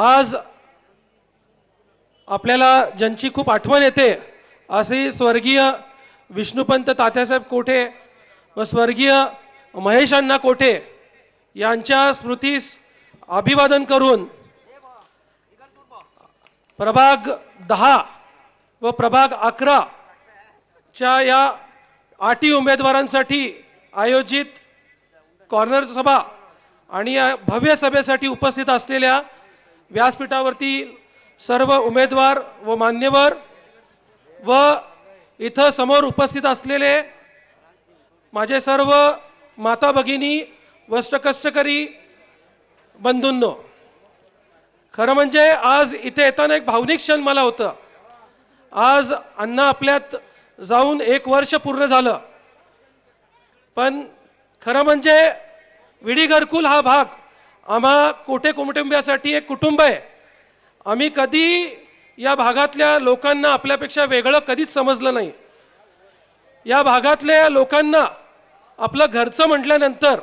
आज आपल्याला ज्यांची खूप आठवण येते असे स्वर्गीय विष्णुपंत तात्यासाहेब कोठे व स्वर्गीय महेश अण्णा कोठे यांच्या स्मृतीस अभिवादन करून प्रभाग दहा व प्रभाग अकरा च्या या आठी उमेदवारांसाठी आयोजित कॉर्नर सभा आणि या भव्य सभेसाठी उपस्थित असलेल्या व्यासपीठावरती सर्व उमेदवार व मान्यवर व इथं समोर उपस्थित असलेले माझे सर्व माता भगिनी वस्त्रकष्टकरी बंधूंनो खरं म्हणजे आज इथे येताना एक भावनिक क्षण मला होतं. आज अण्णा आपल्यात जाऊन एक वर्ष पूर्ण झालं. पण खरं म्हणजे विडी घरकुल हा भाग आम्हा कोठे कुटुंबियासाठी एक कुटुंब आहे. आम्ही कधी या भागातल्या लोकांना आपल्यापेक्षा वेगळं कधीच समजलं नाही. या भागातल्या लोकांना आपलं घरचं म्हटल्यानंतर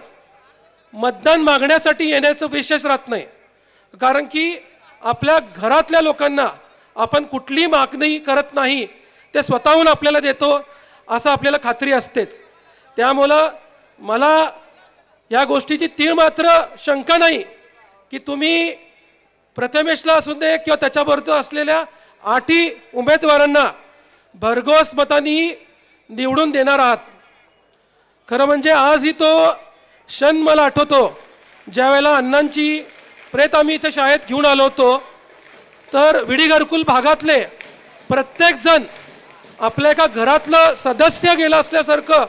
मतदान मागण्यासाठी येण्याचं विशेष राहत नाही. कारण की आपल्या घरातल्या लोकांना आपण कुठली मागणी करत नाही ते स्वतःहून आपल्याला देतो असं आपल्याला खात्री असतेच. त्यामुळं मला या गोष्टीची तीळ मात्र शंका नाही की तुम्ही प्रथमेशला असू दे किंवा त्याच्याबरोबर असलेल्या आठी उमेदवारांना भरघोस मतांनी निवडून देणार आहात. खरं म्हणजे आजही तो क्षण मला आठवतो. ज्यावेळेला अण्णांची प्रेत आम्ही इथे शाळेत घेऊन आलो होतो तर विडी घरकुल भागातले प्रत्येकजण आपल्या एका घरातलं सदस्य गेलं असल्यासारखं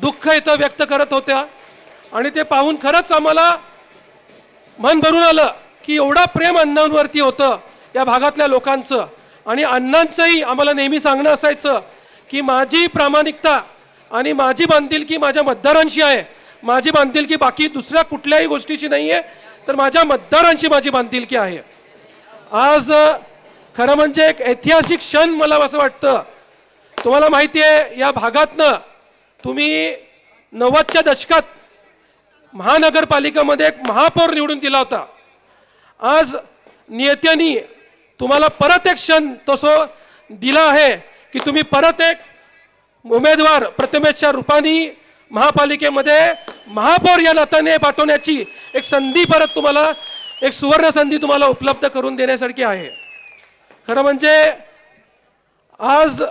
दुःख इथं व्यक्त करत होत्या. आणि ते पाहून खरंच आम्हाला मन भरून आलं की एवढा प्रेम अण्णांवरती होतं या भागातल्या लोकांचं. आणि अण्णांचंही आम्हाला नेहमी सांगणं असायचं की माझी प्रामाणिकता आणि माझी बांधिलकी माझ्या मतदारांशी आहे माझी बांधिलकी बाकी दुसऱ्या कुठल्याही गोष्टीची नाही आहे तर माझ्या मतदारांशी माझी बांधिलकी आहे. आज खरं म्हणजे एक ऐतिहासिक क्षण मला असं वाटतं. तुम्हाला माहिती आहे या भागातनं तुम्ही नव्वदच्या दशकात महानगरपालिकेमध्ये एक महापौर निवडून दिला होता. आज नेत्यांनी तुम्हाला परत एक क्षण तसं दिला आहे की तुम्ही परत एक उमेदवार प्रथमेशच्या रूपाने महापालिकेमध्ये महापौर या नात्याने पाठवण्याची एक संधी परत तुम्हाला एक सुवर्ण संधी तुम्हाला उपलब्ध करून देण्यासारखी आहे. खरं म्हणजे आज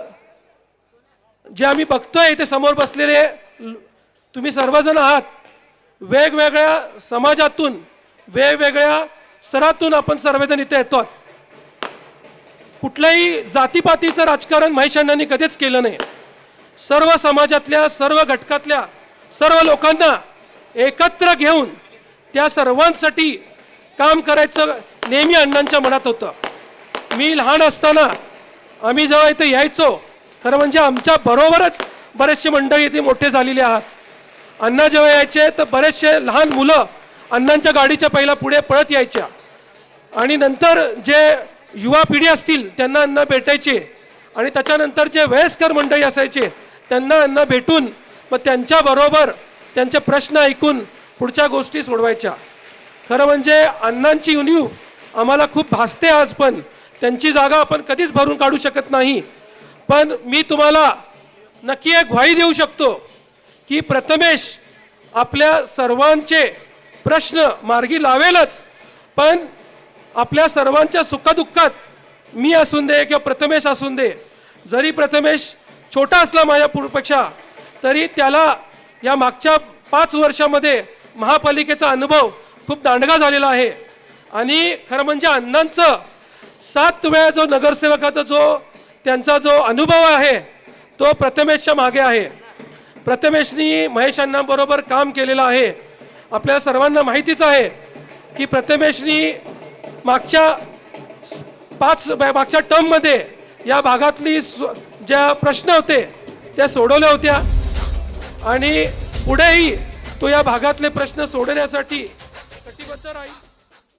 जे आम्ही बघतोय इथे समोर बसलेले तुम्ही सर्वजण आहात. वेगवेगळ्या समाजातून वेगवेगळ्या स्तरातून आपण सर्वजण इथे येतो कुठल्याही जातीपातीचं राजकारण महेश अण्णांनी कधीच केलं नाही. सर्व समाजातल्या सर्व घटकातल्या सर्व लोकांना एकत्र घेऊन त्या सर्वांसाठी काम करायचं नेहमी अण्णांच्या मनात होतं. मी लहान असताना आम्ही जेव्हा इथे यायचो खरं म्हणजे आमच्या बरोबरच बरेचसे मंडळी इथे मोठे झालेले आहात. अण्णा जेव्हा यायचे तर बरेचसे लहान मुलं अण्णांच्या गाडीच्या पहिला पुढे पळत यायच्या. आणि नंतर जे युवा पिढी असतील त्यांना अण्णा भेटायचे. आणि त्याच्यानंतर जे वयस्कर मंडळी असायचे त्यांना अण्णा भेटून मग त्यांच्याबरोबर त्यांचे प्रश्न ऐकून पुढच्या गोष्टी सोडवायच्या. खरं म्हणजे अण्णांची युनिव आम्हाला खूप भासते आज पण. त्यांची जागा आपण कधीच भरून काढू शकत नाही. पण मी तुम्हाला नक्की एक ग्वाही देऊ शकतो. की प्रथमेश आपल्या सर्वांचे प्रश्न मार्गी लावेलच पण आपल्या सर्वांच्या सुखदुःखात मी असून दे किंवा प्रथमेश असून दे जरी प्रथमेश छोटा असला माझ्या पूर्वपेक्षा तरी त्याला या मागच्या पाच वर्षामध्ये महापालिकेचा अनुभव खूप दांडगा झालेला आहे. आणि खरं म्हणजे अण्णांचं सात वेळा जो नगरसेवकाचा जो त्यांचा जो अनुभव आहे तो प्रथमेशच्या मागे आहे. प्रथमेशनी महेश अण्णांबरोबर काम केलेलं आहे. आपल्या सर्वांना माहितीच आहे की प्रथमेशनी मागच्या पाच मागच्या टर्ममध्ये या भागातली ज्या प्रश्न होते त्या सोडवल्या होत्या. आणि पुढेही तो या भागातले प्रश्न सोडवण्यासाठी कटिबद्ध राहील.